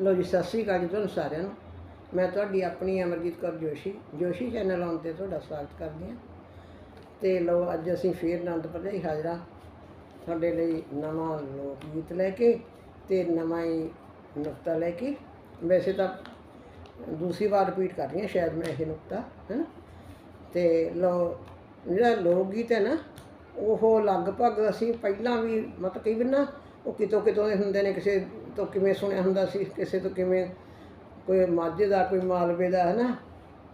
ਲੋ ਜੀ, ਸਤਿ ਸ੍ਰੀ ਅਕਾਲ ਜੀ ਤੁਹਾਨੂੰ ਸਾਰਿਆਂ ਨੂੰ। ਮੈਂ ਤੁਹਾਡੀ ਆਪਣੀ ਅਮਰਜੀਤ ਕੌਰ ਜੋਸ਼ੀ ਜੋਸ਼ੀ ਚੈਨਲ ਆਉਣ ਤੇ ਤੁਹਾਡਾ ਸਵਾਗਤ ਕਰਦੀ ਹਾਂ। ਤੇ ਲੋ ਅੱਜ ਅਸੀਂ ਫੇਰ ਅਨੰਦਪੁਰ ਭਰਜਾਈ ਹਾਜ਼ਰਾ। ਤੁਹਾਡੇ ਲਈ ਨਵਾਂ ਲੋਕ ਗੀਤ ਲੈ ਕੇ ਤੇ ਨਵਾਂ ਹੀ ਨੁਕਤਾ ਲੈ ਕੇ। ਵੈਸੇ ਤਾਂ ਦੂਸਰੀ ਵਾਰ ਰਿਪੀਟ ਕਰ ਰਹੀ ਹਾਂ, ਸ਼ਾਇਦ ਮੈਂ ਇਹ ਨੁਕਤਾ ਹੈ ਨਾ ਤੇ ਲੋ ਜਿਹੜਾ ਲੋਕ ਗੀਤ ਹੈ ਨਾ, ਉਹ ਲਗਭਗ ਅਸੀਂ ਪਹਿਲਾਂ ਵੀ ਮਤਲਬ ਕਈ ਵਾਰ ਨਾ ਉਹ ਕਿਤੋਂ ਕਿਤੋਂ ਦੇ ਹੁੰਦੇ ਨੇ, ਕਿਸੇ ਤੋਂ ਕਿਵੇਂ ਸੁਣਿਆ ਹੁੰਦਾ ਸੀ, ਕਿਸੇ ਤੋਂ ਕਿਵੇਂ ਕੋਈ ਮਾਝੇ ਦਾ, ਕੋਈ ਮਾਲਵੇ ਦਾ ਹੈ ਨਾ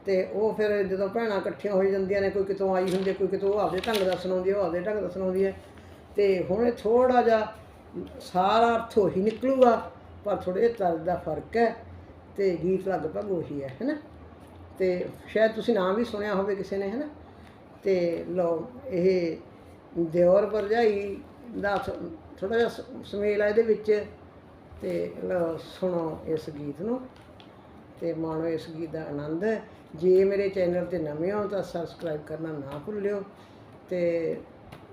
ਤੇ ਉਹ ਫਿਰ ਜਦੋਂ ਭੈਣਾਂ ਇਕੱਠੀਆਂ ਹੋ ਜਾਂਦੀਆਂ ਨੇ, ਕੋਈ ਕਿਤੋਂ ਆਈ ਹੁੰਦੀ ਕੋਈ ਕਿਤੋਂ ਉਹ ਆਪਦੇ ਢੰਗ ਦਾ ਸੁਣਾਉਂਦੀ ਉਹ ਆਪਦੇ ਢੰਗ ਦਾ ਸੁਣਾਉਂਦੀ ਹੈ। ਤੇ ਹੁਣ ਇਹ ਥੋੜਾ ਜਿਹਾ ਸਾਰਾ ਅਰਥ ਉਹੀ ਨਿਕਲੂਗਾ, ਪਰ ਥੋੜੇ ਜਿਹੇ ਤਰਜ਼ ਦਾ ਫ਼ਰਕ ਹੈ ਤੇ ਗੀਤ ਲਗਭਗ ਉਹੀ ਹੈ, ਹੈਨਾ? ਤੇ ਸ਼ਾਇਦ ਤੁਸੀਂ ਨਾਮ ਵੀ ਸੁਣਿਆ ਹੋਵੇ ਕਿਸੇ ਨੇ, ਹੈਨਾ? ਤੇ ਲਓ, ਇਹ ਦਿਓਰ ਭਰਜਾਈ ਦਾ ਥੋੜਾ ਜਿਹਾ ਸੁਮੇਲ ਹੈ ਇਹਦੇ ਵਿੱਚ ਤੇ ਲਓ ਸੁਣੋ ਇਸ ਗੀਤ ਨੂੰ ਤੇ ਮਾਣੋ ਇਸ ਗੀਤ ਦਾ ਆਨੰਦ ਜੇ ਮੇਰੇ ਚੈਨਲ ਤੇ ਨਵੇਂ ਹੋ ਤਾਂ ਸਬਸਕ੍ਰਾਈਬ ਕਰਨਾ ਨਾ ਭੁੱਲਿਓ ਤੇ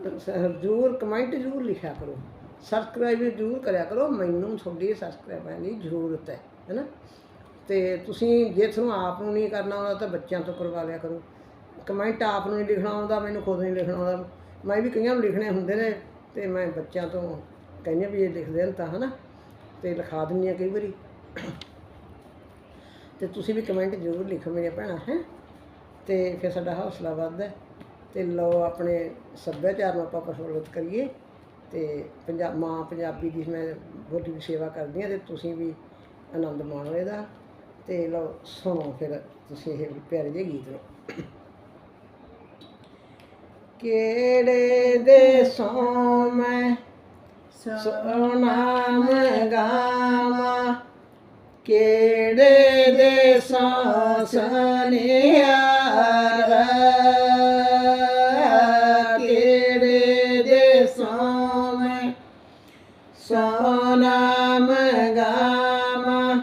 ਜ਼ਰੂਰ ਕਮੈਂਟ ਜ਼ਰੂਰ ਲਿਖਿਆ ਕਰੋ। ਸਬਸਕ੍ਰਾਈਬ ਜ਼ਰੂਰ ਕਰਿਆ ਕਰੋ, ਮੈਨੂੰ ਤੁਹਾਡੀ ਸਬਸਕ੍ਰਾਈਬਾਂ ਦੀ ਜ਼ਰੂਰਤ ਹੈ ਹੈਨਾ ਤੇ ਤੁਸੀਂ ਜੇ ਤੁਹਾਨੂੰ ਆਪ ਨੂੰ ਨਹੀਂ ਕਰਨਾ ਆਉਂਦਾ ਤਾਂ ਬੱਚਿਆਂ ਤੋਂ ਕਰਵਾ ਲਿਆ ਕਰੋ। ਕਮੈਂਟ ਆਪ ਨੂੰ ਨਹੀਂ ਲਿਖਣਾ ਆਉਂਦਾ, ਮੈਨੂੰ ਖੁਦ ਨਹੀਂ ਲਿਖਣਾ ਆਉਂਦਾ। ਮੈਂ ਵੀ ਕਈਆਂ ਨੂੰ ਲਿਖਣੇ ਹੁੰਦੇ ਨੇ। ਤੇ ਮੈਂ ਬੱਚਿਆਂ ਤੋਂ ਕਹਿੰਦੀ ਹਾਂ ਵੀ ਇਹ ਲਿਖ ਦੇਣ ਤਾਂ, ਹਨਾ? ਤੇ ਲਿਖਾ ਦਿੰਦੀ ਹਾਂ ਕਈ ਵਾਰੀ। ਤੇ ਤੁਸੀਂ ਵੀ ਕਮੈਂਟ ਜ਼ਰੂਰ ਲਿਖੋ ਮੇਰੇ ਭੈਣਾਂ, ਹੈ? ਤੇ ਫਿਰ ਸਾਡਾ ਹੌਸਲਾ ਵੱਧਦਾ ਹੈ। ਤੇ ਲਓ, ਆਪਣੇ ਸੱਭਿਆਚਾਰ ਨੂੰ ਆਪਾਂ ਪ੍ਰਫੁੱਲਤ ਕਰੀਏ। ਤੇ ਪੰਜਾਬ ਮਾਂ ਪੰਜਾਬੀ ਦੀ ਮੈਂ ਬੋਲੀ ਦੀ ਸੇਵਾ ਕਰਦੀ ਹਾਂ ਤੇ ਤੁਸੀਂ ਵੀ ਆਨੰਦ ਮਾਣੋ ਇਹਦਾ। ਤੇ ਲਓ, ਸੁਣੋ ਫਿਰ ਤੁਸੀਂ ਇਹ ਪਿਆਰੇ ਜਿਹੇ ਗੀਤ ਨੂੰ। ਕਿਹੜੇ ਦੇਸੋਂ ਮੈਂ ਸੋਨਾ ਮਗਾਵਾ ਕਿਹੜੇ ਦੇਸਾਂ ਸਨਿਆਰਾ ਕਿਹੜੇ ਦੇਸਾਂ ਮੈਂ ਸੋਨਾ ਮਗਾਵਾ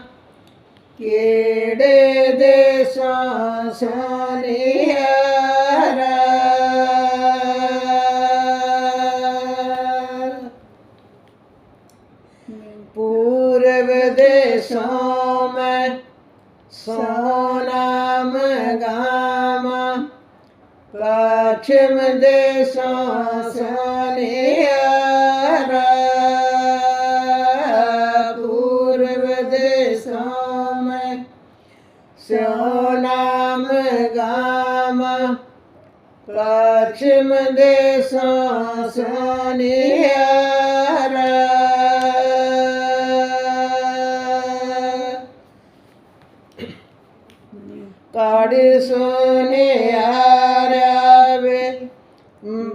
ਕਿਹੜੇ ਦੇਸਾਂ पूर्व देशों में सोना गामा पश्चिम देशों सोनियारा पूर्व देशों में सोना गामा पश्चिम देशों सोनियारा ਸੋਨਿਆਰਾ ਵੇ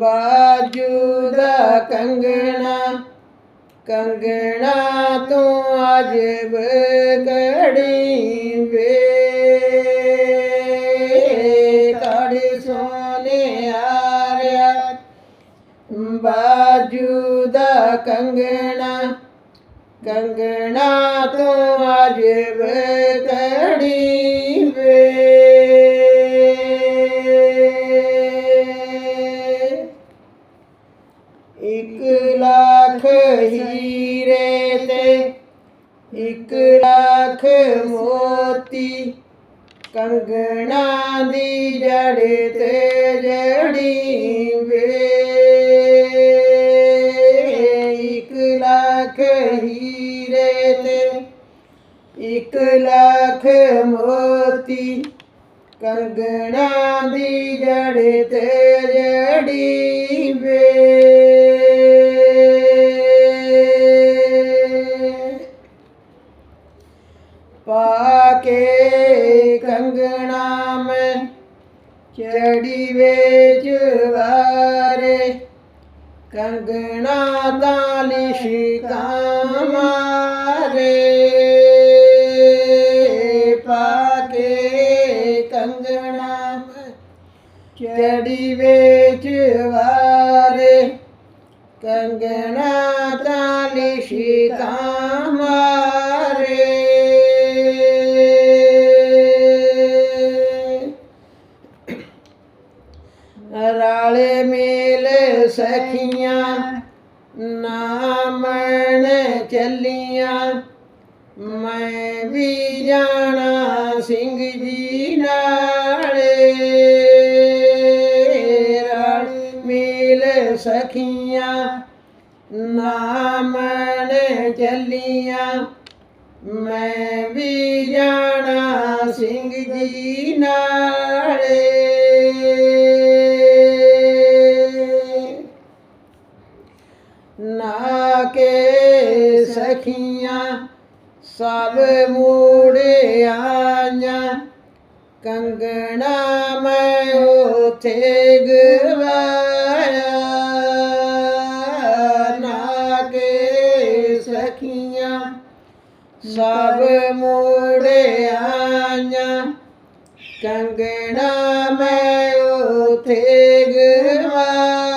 ਬਾਜੂ ਦਾ ਕੰਗਣਾ ਕੰਗਣਾ ਤੂੰ ਅੱਜ ਬਗੜੀ ਵੇ। ਕਾੜੇ ਸੋਨਿਆਰਾ ਬਾਜੂ ਦਾ ਕੰਗਣਾ ਕੰਗਣਾ ਤੂੰ ਅਜਬ ਬਕੜੀ ਇੱਕ ਲੱਖ ਮੋਤੀ, ਕੰਗਣਾ ਦੀ ਜੜ ਤੇ ਜੜੀ ਵੇ। ਇੱਕ ਲੱਖ ਹੀਰੇ ਤੇ ਇੱਕ ਲੱਖ ਮੋਤੀ, ਕੰਗਣਾ ਦੀ ਜੜ ਤੇ ਜੜੀ ਪਾਕੇ ਕੰਗਣਾ ਮੈਂ ਚੜੀ ਵੇਚ ਵਾਰੇ ਕੰਗਣਾ ਦਾ ਲਿਸ਼ਕਾ ਮਾਰੇ ਮੈਂ ਵੀ ਜਾਣਾ ਸਿੰਘ ਜੀ ਨਾਲੇ। ਰਲ ਮਿਲ ਸਖੀਆਂ ਨਾਮ ਨੇ ਚੱਲੀਆਂ। ਮੈਂ ਵੀ ਜਾਣਾ ਸਿੰਘ ਜੀ ਨਾਲੇ। ਸਭ ਮੂੜਿਆਂਆਂ ਕੰਗਣਾ ਮੈਂ ਉਥੇ ਗਵਾਇਆ ਨਾ ਕੇ ਸਖੀਆਂ ਸਭ ਮੂੜਿਆਂਆਂ ਕੰਗਣਾ ਮੈਂ ਉਥੇ ਗਵਾਇਆ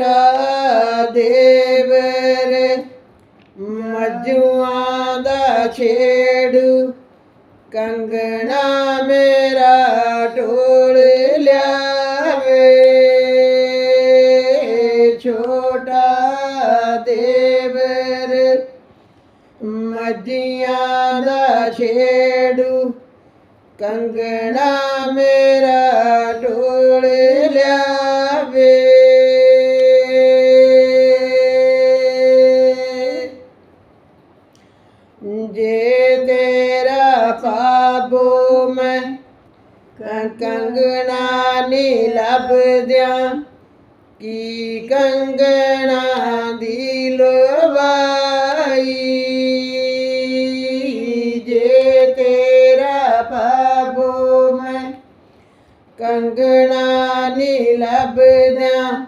ਛੋਟਾ ਦੇਵਰ ਮਜੂਆਂ ਦਾ ਛੇੜੂ। ਕੰਗਣਾ ਮੇਰਾ ਢੋਲ ਲਿਆਵੇ। ਛੋਟਾ ਦੇਵਰ ਮੱਜੀਆਂ ਦਾ ਛੇੜੂ। ਕੰਗਣਾ ਮੇਰਾ ਢੋਲ ਲਿਆ ਕੰਗਣਾ ਨੀ ਲੱਭਦਿਆਂ, ਕੀ ਕੰਗਣਾ ਦੀ ਲੋਵਾਈ? ਜੇ ਤੇਰਾ ਪਾਬੋ ਮੈਂ ਕੰਗਣਾ ਨੀ ਲੱਭਦਿਆਂ,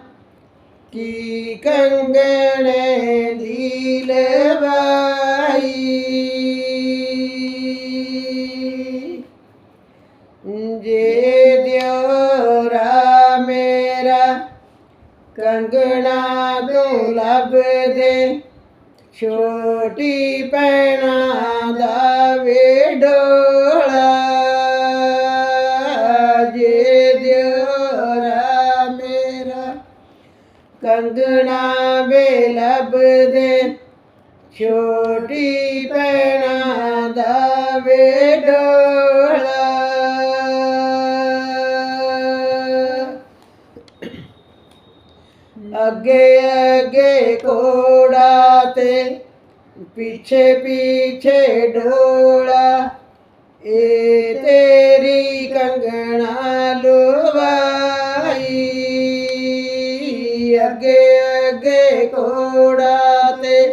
ਕੀ ਕੰਗਣੇ ਦੀ ਲਵਾਈ ਛੋਟੀ ਪੈਣਾ ਦਾ ਵੇਡੋਲਾ ਜੇ ਦਿਉਰਾ ਮੇਰਾ। ਕੰਗਣਾ ਵੇ ਲੱਭਦੇ ਛੋਟੀ ਪੈਣਾ ਦਾ ਵੇਡੋਲਾ ਅੱਗੇ ਅੱਗੇ ਕੋੜਾ ਤੇ ਪਿੱਛੇ ਪਿੱਛੇ ਢੋਲਾ ਏ ਤੇਰੀ ਕੰਗਣਾ ਲੁਵਾਈ। ਅੱਗੇ ਅੱਗੇ ਕੋੜਾ ਤੇ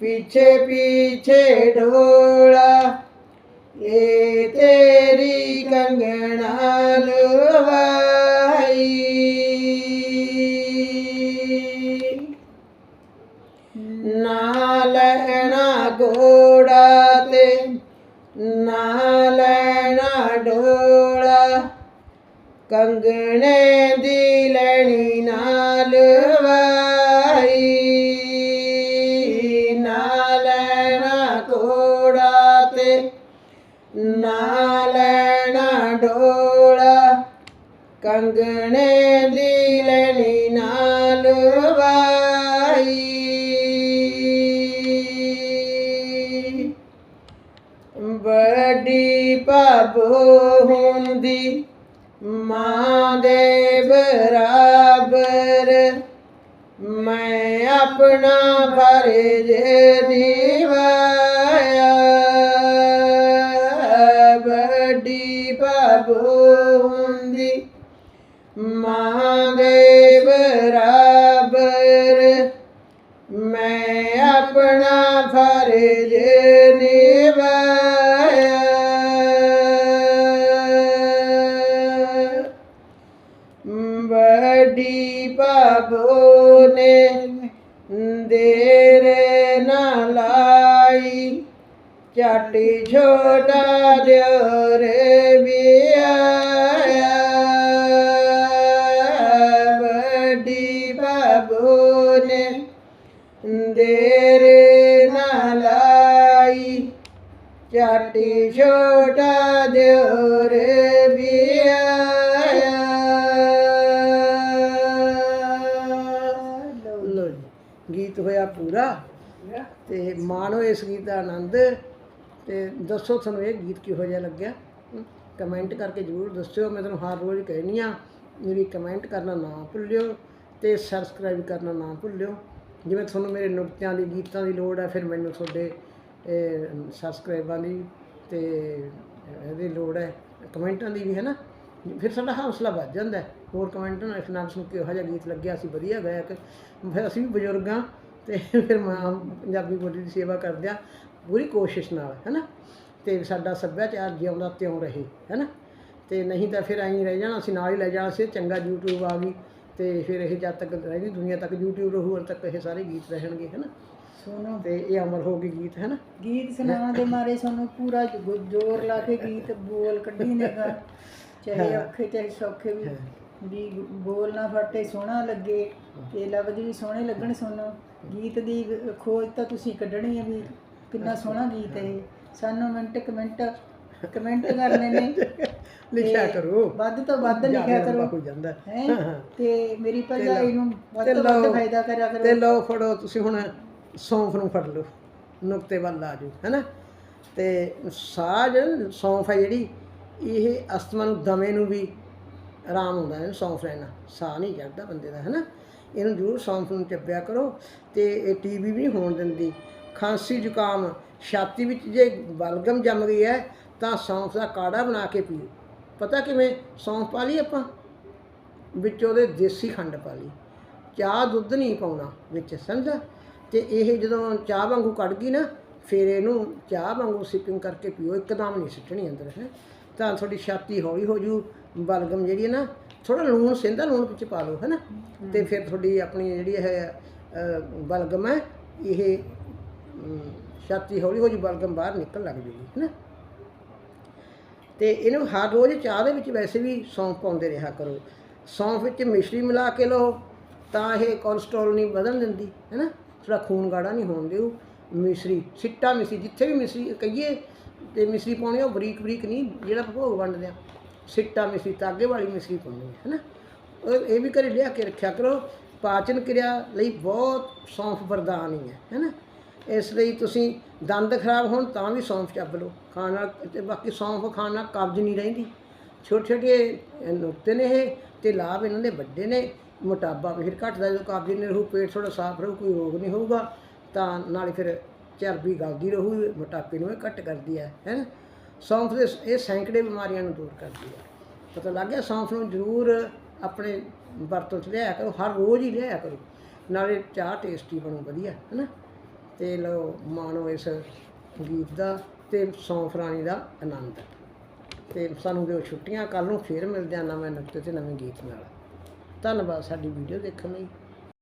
ਪਿੱਛੇ ਪਿੱਛੇ ਢੋਲਾ ਏ ਤੇਰੀ ਕੰਗਣਾ ਲੁਵਾਈ। ਨਾ ਲੈਣਾ ਗੋੜਾ ਤੇ, ਨਾ ਲੈਣਾ ਡੋਲਾ। ਕੰਗਣੇ ਦੀ ਲੈਣੀ ਨਾਲ ਵਾਈ। ਨਾ ਲੈਣਾ ਘੋੜਾ ਤੇ, ਨਾ ਲੈਣਾ ਡੋਲਾ। ਕੰਗਣੇ ਦੀ ਲੈਣੀ ਨਾਲ ਵਾਈ। ਵੱਡੀ ਭਾਬੋ ਹੁੰਦੀ ਮਾਂ ਦੇ ਬਰਾਬਰ। ਮੈਂ ਆਪਣਾ ਫਰਜ਼ ਨਿਭਾਇਆ। ਵੱਡੀ ਭਾਬੋ ਹੁੰਦੀ ਮਾਂ ਦੇ ਬਰਾਬਰ। ਦੇਰੇ ਨਾ ਲਾਈ। ਚਾਟੀ ਛੋਟਾ ਦਿਓਰ ਵੀ ਆਇਆ ਵੱਡੀ ਭਾਬੋ ਨੇ ਦੇਰੇ ਨਾ ਲਾਈ। ਚਾਟੀ ਛੋਟਾ ਦਿਓਰ ਰੇ ਪੂਰਾ। ਤੇ ਮਾਣੋ ਇਸ ਗੀਤ ਦਾ ਆਨੰਦ। ਤੇ ਦੱਸੋ ਤੁਹਾਨੂੰ ਇਹ ਗੀਤ ਕਿਹੋ ਜਿਹਾ ਲੱਗਿਆ? ਕਮੈਂਟ ਕਰਕੇ ਜਰੂਰ ਦੱਸਿਓ। ਮੈਂ ਤੁਹਾਨੂੰ ਹਰ ਰੋਜ਼ ਕਹਿਨੀ ਆ ਮੇਰੀ ਕਮੈਂਟ ਕਰਨਾ ਨਾ ਭੁੱਲਿਓ ਤੇ ਸਬਸਕ੍ਰਾਈਬ ਕਰਨਾ ਨਾ ਭੁੱਲਿਓ। ਜਿਵੇਂ ਤੁਹਾਨੂੰ ਮੇਰੇ ਨੁਕਤਿਆਂ ਦੀ ਗੀਤਾਂ ਦੀ ਲੋੜ ਹੈ ਫਿਰ ਮੈਨੂੰ ਤੁਹਾਡੇ ਸਬਸਕ੍ਰਾਈਬਾਂ ਦੀ ਤੇ ਇਹਦੀ ਲੋੜ ਹੈ। ਕਮੈਂਟਾਂ ਦੀ ਵੀ ਹੈ ਨਾ। ਫਿਰ ਸਾਡਾ ਹੌਸਲਾ ਵੱਧ ਜਾਂਦਾ। ਹੋਰ ਕਮੈਂਟ ਨਾਲ ਇਸ ਨਾਲ ਸੁਣ ਕੇ ਇਹੋ ਜਿਹਾ ਗੀਤ ਲੱਗਿਆ? ਅਸੀਂ ਵਧੀਆ ਗਾਇਕ। ਫਿਰ ਅਸੀਂ ਵੀ ਬਜ਼ੁਰਗਾਂ ਤੇ ਫਿਰ ਮਾਂ ਪੰਜਾਬੀ ਬੋਲੀ ਦੀ ਸੇਵਾ ਕਰਦੇ ਆ ਪੂਰੀ ਕੋਸ਼ਿਸ਼ ਨਾਲ ਹੈ ਨਾ ਤੇ ਸਾਡਾ ਸੱਭਿਆਚਾਰ ਜਿਉਂਦਾ ਤਿਉਂ ਰਹੇ ਹੈ ਨਾ ਤੇ ਨਹੀਂ ਤਾਂ ਫਿਰ ਐਂ ਰਹਿ ਜਾਣਾ ਅਸੀਂ ਨਾਲ ਹੀ ਲੈ ਜਾਣਾ ਸੀ ਚੰਗਾ YouTube ਆ ਗਈ ਤੇ ਫਿਰ ਇਹ ਜਦ ਤੱਕ ਰਹਿੰਦੀ ਦੁਨੀਆ ਤੱਕ YouTube ਰਹੂ ਉਦੋਂ ਤੱਕ ਇਹ ਸਾਰੇ ਗੀਤ ਰਹਿਣਗੇ ਹੈ ਨਾ ਸੁਣੋ ਤੇ ਇਹ ਅਮਰ ਹੋ ਗਈ ਗੀਤ ਹੈ ਨਾ ਗੀਤ ਸੁਣਾਉਣ ਦੇ ਮਾਰੇ ਸਾਨੂੰ ਪੂਰਾ ਜ਼ੋਰ ਲਾ ਕੇ ਗੀਤ ਬੋਲ ਕੱਢੀ ਨੇਗਾ ਚਾਹੇ ਔਖੇ ਚਾਹੇ ਸੌਖੇ ਵੀ ਵੀ ਬੋਲ ਨਾ ਫਟੇ ਸੋਹਣਾ ਲੱਗੇ ਤੇ ਲਫ਼ਜ਼ ਵੀ ਸੋਹਣੇ ਲੱਗਣ ਸੁਣੋ ਗੀਤ ਦੀ ਖੋਜ ਤਾਂ ਤੁਸੀਂ ਕੱਢਣੀ ਹੈ ਵੀ ਕਿੰਨਾ ਸੋਹਣਾ ਗੀਤ ਹੈ। ਸਾਨੂੰ ਮਿੰਟ ਕਮੈਂਟ ਕਮੈਂਟ ਕਰਨੇ ਨੇ। ਲਿਖਿਆ ਕਰੋ। ਵੱਧ ਤੋਂ ਵੱਧ ਲਿਖਿਆ ਕਰੋ। ਹੋ ਜਾਂਦਾ। ਹੈ? ਤੇ ਮੇਰੀ ਭਰਜਾਈ ਨੂੰ ਵੱਧ ਤੇ ਵੱਧ। ਫਾਇਦਾ ਕਰਿਆ ਕਰੋ। ਤੇ ਲਓ ਫੜੋ ਤੁਸੀਂ ਹੁਣ ਸੌਂਫ ਨੂੰ ਫੜ ਲਓ। ਨੁਕਤੇ ਵੱਲ ਆ ਜਾਓ ਹੈਨਾ? ਤੇ ਸਾਜ ਸੌਂਫ ਹੈ ਜਿਹੜੀ ਇਹ ਅਸਥਮਾ ਨੂੰ ਦਮੇ ਨੂੰ ਵੀ ਆਰਾਮ ਹੁੰਦਾ ਹੈ ਸੌਂਫ ਲੈਣਾ ਸਾਹ ਨਹੀਂ ਚੜਦਾ ਬੰਦੇ ਦਾ ਹੈਨਾ? ਇਹਨੂੰ ਜ਼ਰੂਰ ਸੌਂਫ ਨੂੰ ਚੱਬਿਆ ਕਰੋ ਤੇ ਇਹ ਟੀਬੀ ਵੀ ਨਹੀਂ ਹੋਣ ਦਿੰਦੀ। ਖਾਂਸੀ ਜ਼ੁਕਾਮ, ਛਾਤੀ ਵਿੱਚ ਜੇ ਬਲਗਮ ਜੰਮ ਗਈ ਹੈ, ਤਾਂ ਸੌਂਫ ਦਾ ਕਾੜਾ ਬਣਾ ਕੇ ਪੀਓ। ਪਤਾ ਕਿਵੇਂ? ਸੌਂਫ ਪਾ ਲਈ ਆਪਾਂ? ਵਿੱਚ ਉਹਦੇ ਦੇਸੀ ਖੰਡ ਪਾ ਲਈ। ਚਾਹ ਦੁੱਧ ਨਹੀਂ ਪਾਉਣਾ ਵਿੱਚ, ਸਮਝਾ ਤੇ ਇਹ ਜਦੋਂ ਚਾਹ ਵਾਂਗੂ ਕੱਢ ਗਈ ਨਾ, ਫਿਰ ਇਹਨੂੰ ਚਾਹ ਵਾਂਗੂ ਸਿਪਿੰਗ ਕਰਕੇ ਪੀਓ। ਇੱਕਦਮ ਨਹੀਂ ਸਿੱਟਣੀ ਅੰਦਰ, ਹੈ? ਤਾਂ ਤੁਹਾਡੀ ਛਾਤੀ ਹੌਲੀ ਹੋ ਜੂ, ਬਲਗਮ ਜਿਹੜੀ ਹੈ ਨਾ ਥੋੜਾ ਲੂਣ ਸਿੰਦਾ ਲੂਣ ਵਿੱਚ ਪਾ ਲਓ ਹੈ। ਨਾ ਤੇ ਫਿਰ ਤੁਹਾਡੀ ਆਪਣੀ ਜਿਹੜੀ ਹੈ ਬਲਗਮ ਹੈ ਇਹ ਛਾਤੀ ਹੌਲੀ ਹੋ ਜੂ ਬਲਗਮ ਬਾਹਰ ਨਿਕਲ ਲੱਗ ਜੂਗੀ ਹੈ ਨਾ ਤੇ ਇਹਨੂੰ ਹਰ ਰੋਜ਼ ਚਾਹ ਦੇ ਵਿੱਚ ਵੈਸੇ ਵੀ ਸੌਂਫ ਪਾਉਂਦੇ ਰਿਹਾ ਕਰੋ। ਸੌਂਫ ਵਿੱਚ ਮਿਸ਼ਰੀ ਮਿਲਾ ਕੇ ਲਓ ਤਾਂ ਇਹ ਕੋਲੇਸਟ੍ਰੋਲ ਨਹੀਂ ਵਧਣ ਦਿੰਦੀ ਹੈ ਨਾ ਥੋੜਾ ਖੂਨ ਗਾੜਾ ਨਹੀਂ ਹੋਣ ਦਿਓ। ਮਿਸ਼ਰੀ ਸਿੱਟਾ ਮਿਸ਼ਰੀ ਜਿੱਥੇ ਵੀ ਮਿਸ਼ਰੀ ਕਹੀਏ ਤੇ ਮਿਸ਼ਰੀ ਪਾਉਣੀ ਉਹ ਬਰੀਕ ਬਰੀਕ ਨਹੀਂ ਜਿਹੜਾ ਭੋਗ ਵੰਡਦੇ ਆ। ਸਿੱਟਾ ਮਿਸ਼ਰੀ ਤਾਗੇ ਵਾਲੀ ਮਿਸ਼ਰੀ ਪਾਉਣੀ ਹੈ ਨਾ ਉਹ ਇਹ ਵੀ ਘਰੇ ਲਿਆ ਕੇ ਰੱਖਿਆ ਕਰੋ। ਪਾਚਨ ਕਿਰਿਆ ਲਈ ਬਹੁਤ ਸੌਂਫ ਵਰਦਾਨ ਹੀ ਹੈ ਹੈ ਨਾ ਇਸ ਲਈ ਤੁਸੀਂ ਦੰਦ ਖਰਾਬ ਹੋਣ ਤਾਂ ਵੀ ਸੌਂਫ ਚੱਬ ਲਓ। ਖਾਣ ਨਾਲ ਤੇ ਬਾਕੀ ਸੌਂਫ ਖਾਣ ਨਾਲ ਕਬਜ਼ ਨਹੀਂ ਰਹਿੰਦੀ। ਛੋਟੇ ਛੋਟੇ ਨੁਕਤੇ ਨੇ ਇਹ ਤੇ ਲਾਭ ਇਹਨਾਂ ਦੇ ਵੱਡੇ ਨੇ। ਮੋਟਾਪਾ ਵੀ ਫਿਰ ਘਟਦਾ ਜਦੋਂ ਕਬਜ਼ ਨਹੀਂ ਰਹੂ, ਪੇਟ ਥੋੜਾ ਸਾਫ਼ ਰਹੂ, ਕੋਈ ਰੋਗ ਨਹੀਂ ਹੋਊਗਾ, ਤਾਂ ਨਾਲੇ ਫਿਰ ਚਰਬੀ ਗਲਦੀ ਰਹੂ, ਮੋਟਾਪੇ ਨੂੰ ਇਹ ਘੱਟ ਕਰਦੀ ਹੈ ਹੈ ਨਾ ਸੌਂਫ ਦੇ ਇਹ ਸੈਂਕੜੇ ਬਿਮਾਰੀਆਂ ਨੂੰ ਦੂਰ ਕਰਦੀ ਹੈ। ਪਤਾ ਲੱਗ ਗਿਆ ਸੌਂਫ ਨੂੰ ਜ਼ਰੂਰ ਆਪਣੇ ਵਰਤੋਂ 'ਚ ਲਿਆਇਆ ਕਰੋ, ਹਰ ਰੋਜ਼ ਹੀ ਲਿਆਇਆ ਕਰੋ। ਨਾਲੇ ਚਾਹ ਟੇਸਟੀ ਬਣੋ, ਵਧੀਆ ਹੈ ਨਾ ਤੇ ਲਓ, ਮਾਣੋ ਇਸ ਗੀਤ ਦਾ ਤੇ ਸੌਂਫ ਰਾਣੀ ਦਾ ਆਨੰਦ। ਤੇ ਸਾਨੂੰ ਦਿਓ ਛੁੱਟੀਆਂ ਕੱਲ ਨੂੰ ਫੇਰ ਮਿਲਦੇ ਆ ਨਵੇਂ ਨੁਕਤੇ ਤੇ ਨਵੇਂ ਗੀਤ ਨਾਲ। ਧੰਨਵਾਦ, ਸਾਡੀ ਵੀਡੀਓ ਦੇਖਣ ਲਈ।